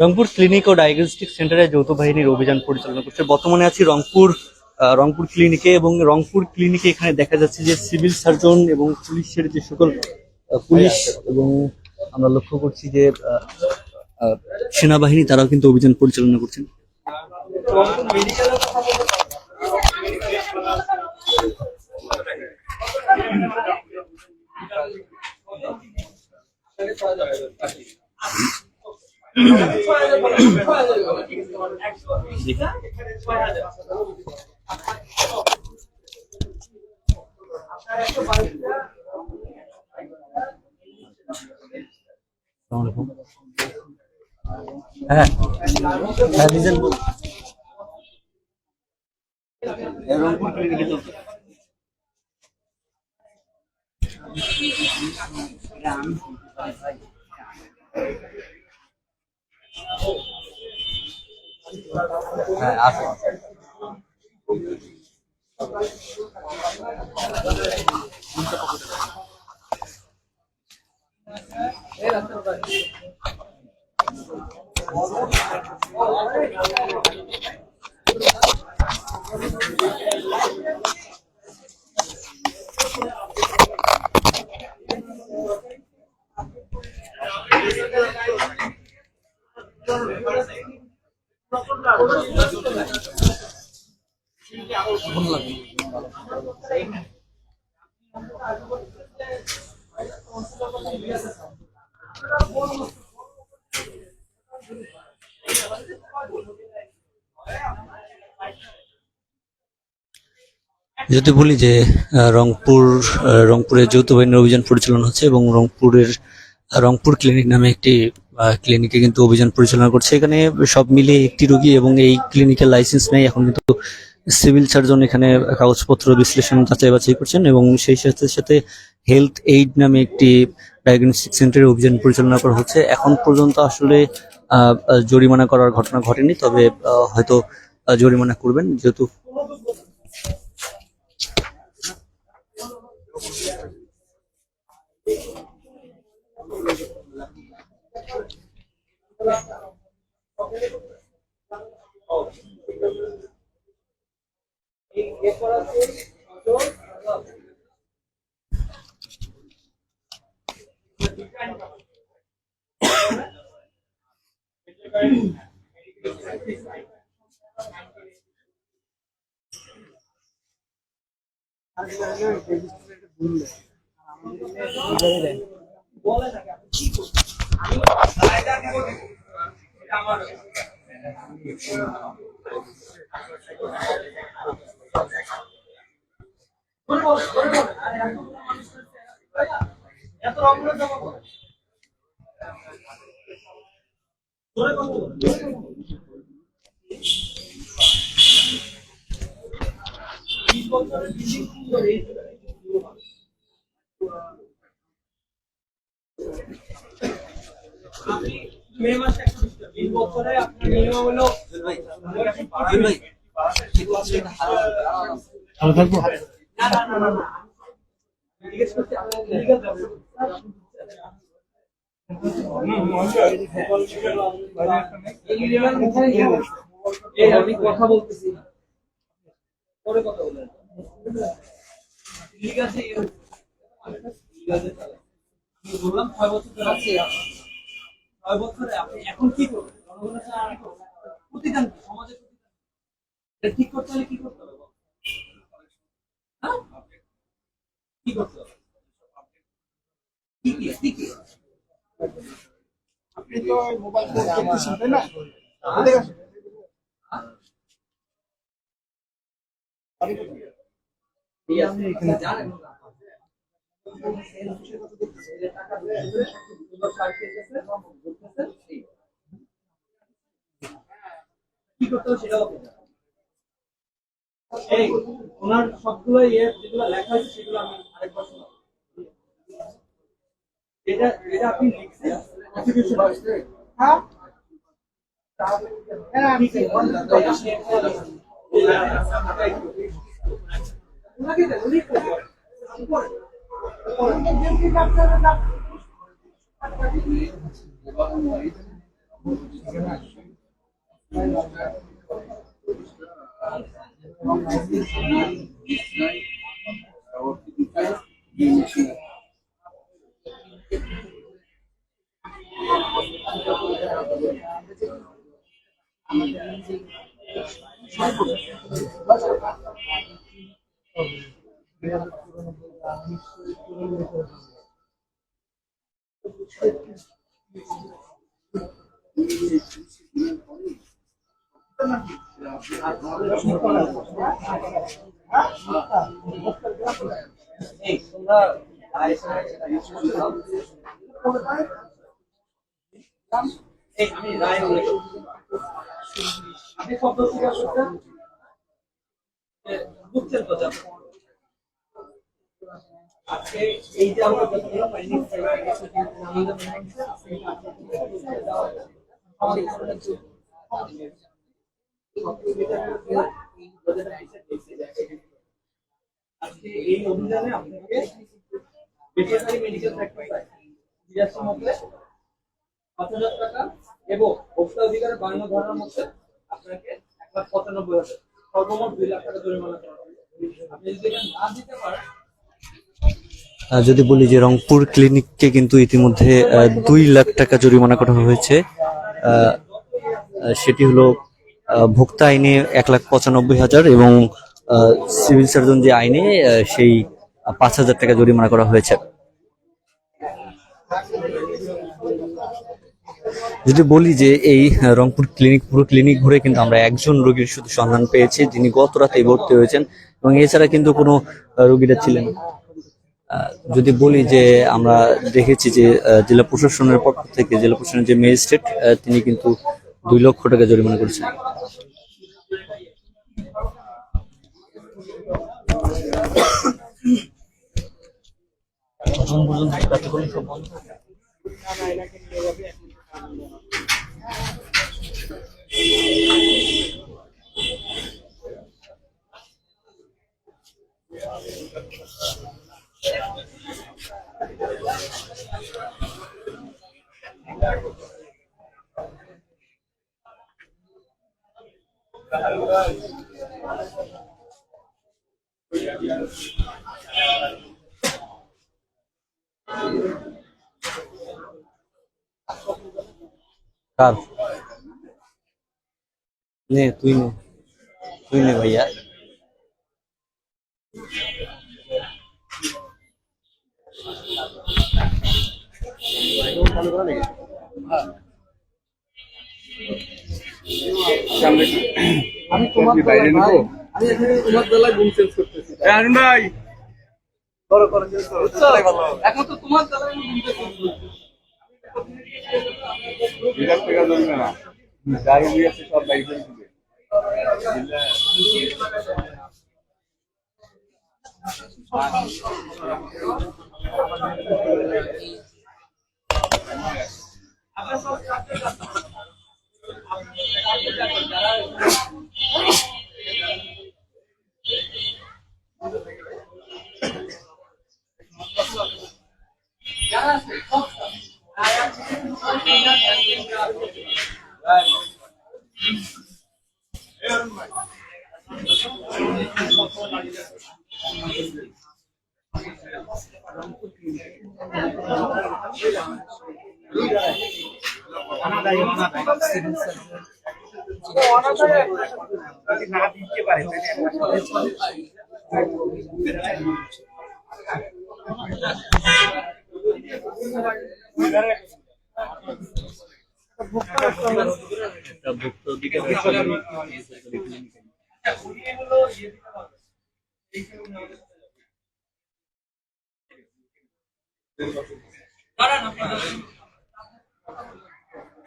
Rangpur clinic ও diagnostic সেন্টারে যৌথ বাহিনীর অভিযান পরিচালনা করছে বর্তমানে আছি রংপুর রংপুর ক্লিনিকে এবং রংপুর ক্লিনিকে এখানে দেখা যাচ্ছে যে সিভিল সার্জন এবং পুলিশের যে সকল পুলিশ এবং আমরা লক্ষ্য করছি যে সেনাবাহিনী তারাও কিন্তু অভিযান পরিচালনা করছেন। হ্যাঁ হ্যাঁ রিজন বল রংপুর ক্লিনিকে তো হ্যাঁ যদি বলি যে রংপুর রংপুরে যৌথ বাহিনীর অভিযান পরিচালনা হচ্ছে এবং রংপুরের রংপুর ক্লিনিক নামে একটি ক্লিনিকে কিন্তু অভিযান পরিচালনা করছে। এখানে সব মিলিয়ে একটি রোগী এবং এই ক্লিনিকের লাইসেন্স নেই। এখন কিন্তু সিভিল সার্জন এখানে কাগজপত্র বিশ্লেষণ যাচাই বাছাই করছেন এবং সেই সাথে সাথে হেলথ এইড নামে একটি ডায়াগনস্টিক সেন্টারে অভিযান পরিচালনা করা হচ্ছে। এখন পর্যন্ত আসলে জরিমানা করার ঘটনা ঘটেনি, তবে হয়তো জরিমানা করবেন, যেহেতু আমার মে মাসে একটা বিষয়, বিশ বছরে আপনার minimum হলো না, না, না, না, না। আমি কথা বলতেছি পরে কথা বলেন আছে ঠিক ছয় বছর আপনি এখন কি করবেন জনগণের প্রতিদান সমাজের ঠিক করতে হলে কি করতে হবে? হ্যাঁ? কি করতে হবে সেটাও ওনার সবগুলো ইয়ে যেগুলো লেখা আছে সেগুলো আমি আরেকবার শোনাবো এটা এটা আপনি লিখছেন constitution এ। হ্যাঁ হ্যাঁ আমি ওনাকে দেন, উনি করবেন। আমি রায় আপনি শব্দ স্বীকার করছেন বুঝছেন তো আজকে এই যে আমরা দেখি ফাইনিং যদি বলি যে রংপুর ক্লিনিককে কিন্তু ইতিমধ্যে দুই লাখ টাকা জরিমানা করা হয়েছে। সেটি হলো ভোক্তা আইনে এক লাখ পঁচানব্বই হাজার এবং সিভিল সার্জন যে আইনে সেই পাঁচ হাজার টাকা জরিমানা করা হয়েছে। যদি বলি যে এই রংপুর ক্লিনিক, পুরো ক্লিনিক ঘুরে কিন্তু আমরা একজন রোগীর শুধু সন্ধান পেয়েছি, যিনি গত রাতেই ভর্তি হয়েছেন এবং এছাড়া কিন্তু কোনো রোগীরা ছিলেন যদি বলি যে আমরা দেখেছি যে জেলা প্রশাসনের পক্ষ থেকে, জেলা প্রশাসনের যে ম্যাজিস্ট্রেট তিনি কিন্তু দুই লক্ষ টাকা জরিমানা করেছেন। এখন পর্যন্ত কার্যক্রম সব বন্ধ। না না এনাকে নিয়ে যাবে এখন কার? নে তুই নে। তুই নে ভাইয়া। আমি তোমার ভাই আমি এখানে তোমার দলের গুণ চেঞ্জ করতেছি। ভাই। করো করো চেঞ্জ করো এখন তো তোমার দলের আমি চেঞ্জ করতেছি বিরাট থেকে ধরবে না যার উনি সব দায়িত্ব দিবে অনাদায় অনাদায় না আপনারা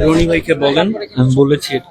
রনি ভাইকে বলেন আমি বলেছি এটা।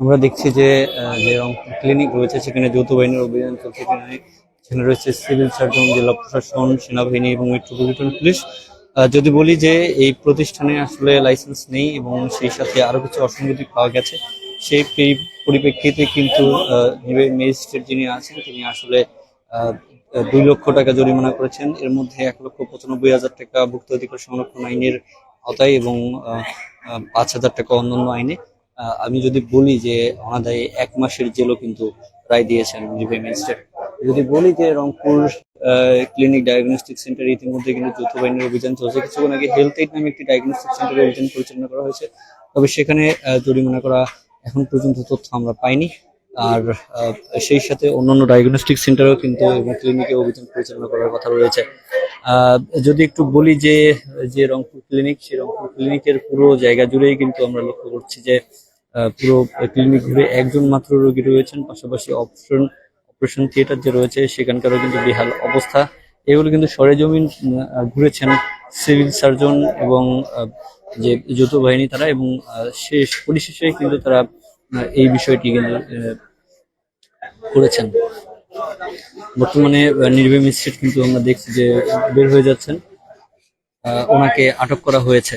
আমরা দেখছি যে যে ক্লিনিক রয়েছে, সেখানে যৌথ বাহিনীর অভিযান চলছে সেখানে রয়েছে সিভিল সার্জন জেলা প্রশাসন, সেনাবাহিনী এবং মেট্রোপলিটন পুলিশ। যদি বলি যে, এই প্রতিষ্ঠানে আসলে লাইসেন্স নেই এবং সেই সাথে আরও কিছু অসঙ্গতি পাওয়া গেছে, সেই পরিপ্রেক্ষিতে কিন্তু ম্যাজিস্ট্রেট যিনি আছেন, তিনি আসলে দুই লক্ষ টাকা জরিমানা করেছেন। এর মধ্যে এক লক্ষ পঁচানব্বই হাজার টাকা ভুক্ত অধিকার সংরক্ষণ আইনের আওতায় এবং পাঁচ হাজার টাকা অন্যান্য আইনে। আমি যদি বলি যে অনাদায়ে এক মাসের জেলও কিন্তু রায় দিয়েছেন নির্বাহী ম্যাজিস্ট্রেট। যদি বলি যে রংপুর ক্লিনিক ডায়াগনস্টিক সেন্টার ইতিমধ্যে কিন্তু যৌথ বাহিনীর অভিযান চলছে। কিছুক্ষণ আগে হেলথ এইড নামে একটি ডায়াগনস্টিক সেন্টারের অভিযান পরিচালনা করা হয়েছে। তবে সেখানে জরিমানা করা এখন পর্যন্ত তথ্য আমরা পাইনি। আর সেই সাথে অন্যান্য ডায়াগনস্টিক সেন্টারেও কিন্তু এবং ক্লিনিকে অভিযান পরিচালনা করার কথা রয়েছে। যদি একটু বলি যে যে রংপুর ক্লিনিক সেই রংপুর ক্লিনিকের পুরো জায়গা জুড়েই কিন্তু আমরা লক্ষ্য করছি যে পুরো ক্লিনিক ঘুরে একজন মাত্র রোগী রয়েছেন, পাশাপাশি অপারেশন অপারেশন থিয়েটার যে রয়েছে, সেখানকারও কিন্তু বেহাল অবস্থা। এগুলো কিন্তু সরেজমিন ঘুরেছেন সিভিল সার্জন এবং যে যৌথ বাহিনী তারা এবং শেষ, পরিশেষে কিন্তু তারা এই বিষয়টি কিন্তু করেছেন। বর্তমানে নির্বাহী ম্যাজিস্ট্রেট কিন্তু আমরা দেখছি যে বের হয়ে যাচ্ছেন। ওনাকে আটক করা হয়েছে।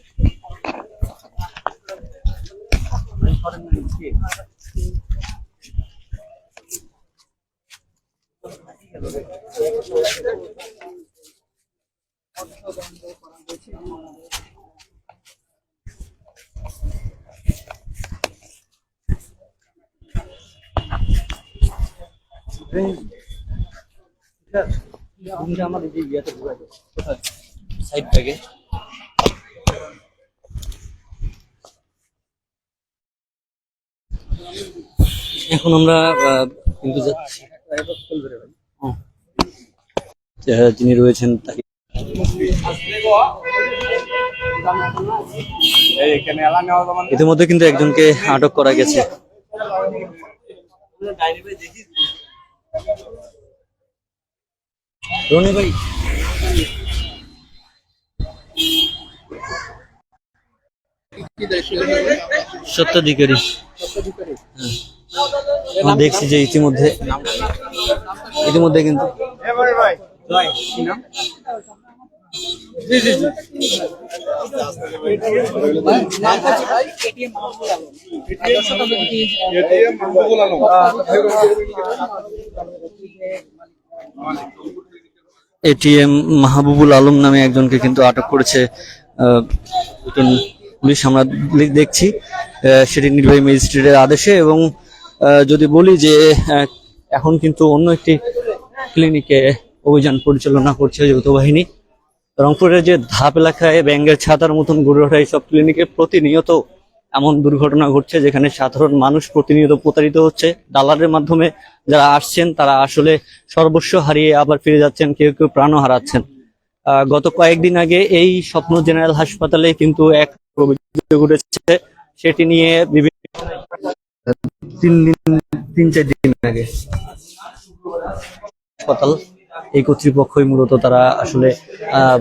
এই যে ইয়েতে ঘুরে কোথায়? সাইড ব্যাগে এখন আমরা কিন্তু যাচ্ছি। যিনি রয়েছেন, তাকে ইতিমধ্যে কিন্তু একজনকে আটক করা গেছে। রনি ভাই। সত্যাধিকারী হ্যাঁ। দেখছি যে ইতিমধ্যে ইতিমধ্যে কিন্তু এটিএম মাহবুবুল আলম নামে একজনকে কিন্তু আটক করেছে পুলিশ। আমরা দেখছি সেটি নির্বাহী ম্যাজিস্ট্রেটের আদেশে এবং যদি বলি যে এখন কিন্তু অন্য একটি ক্লিনিকে অভিযান পরিচালনা করছে যৌথ বাহিনী। রংপুরের যে ধাপ এলাকায় ব্যাঙ্গের ছাতার মতন গড়ে ওঠা এইসব ক্লিনিকে প্রতিনিয়ত এমন দুর্ঘটনা ঘটছে যেখানে সাধারণ মানুষ প্রতিনিয়ত প্রতারিত হচ্ছে। দালালের মাধ্যমে যারা আসছেন, তারা আসলে সর্বস্ব হারিয়ে আবার ফিরে যাচ্ছেন, কেউ কেউ প্রাণও হারাচ্ছেন। গত কয়েকদিন আগে এই স্বপ্ন জেনারেল হাসপাতালে কিন্তু এক অভিযোগ সেটি নিয়ে বিভিন্ন তিন দিন তিন চার দিন আগে। হাসপাতাল এই কর্তৃপক্ষই মূলত তারা আসলে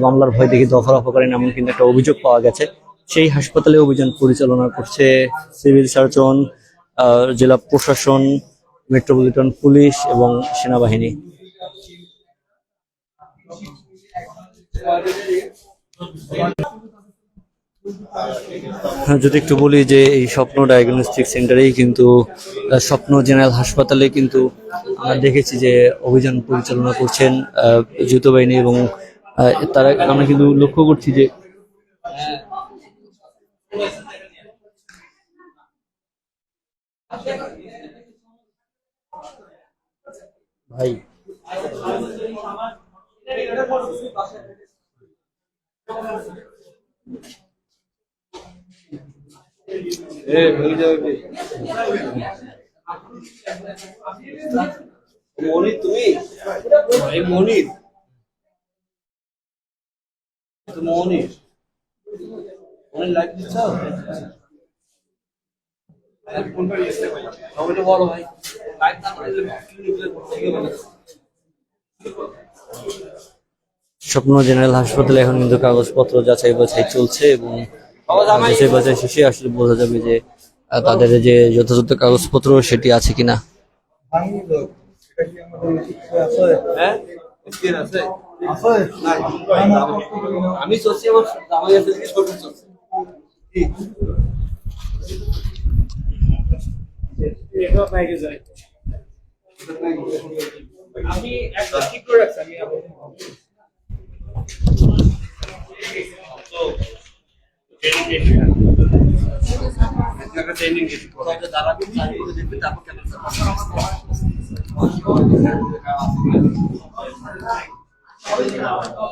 মামলার ভয় দেখে দফা রফা করেন এমন কিন্তু একটা অভিযোগ পাওয়া গেছে। সেই হাসপাতালে অভিযান পরিচালনা করছে সিভিল সার্জন জেলা প্রশাসন মেট্রোপলিটন পুলিশ এবং সেনাবাহিনী। হ্যাঁ, যদি একটু বলি যে এই স্বপ্ন ডায়াগনস্টিক সেন্টারেই কিন্তু স্বপ্ন জেনারেল হাসপাতালে কিন্তু আমরা দেখেছি যে অভিযান পরিচালনা করছেন যৌথ বাহিনী এবং তারা, আমরা কিন্তু লক্ষ্য করছি যে ভাই। এ ভেঙে মানে স্বপ্ন জেনারেল হাসপাতালে এখন কিন্তু কাগজপত্র যাচাই বাছাই চলছে এবং বাছাই শেষে আসলে বোঝা যাবে যে তাদের যে যথাযথ কাগজপত্র সেটি আছে কিনা। হ্যাঁ? চলছি আমার আমার চলছে আমি একটা ঠিক করে রাখছি আমি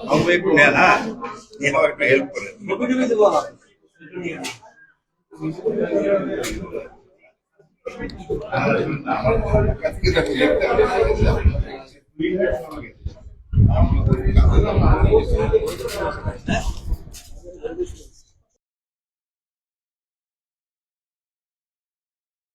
ಅವ್ಬೇಕು ನೇನಾ ನೀನು ಅವ್ರಿಗೆ ಹೆಲ್ಪ್ ಬರುತ್ತೆ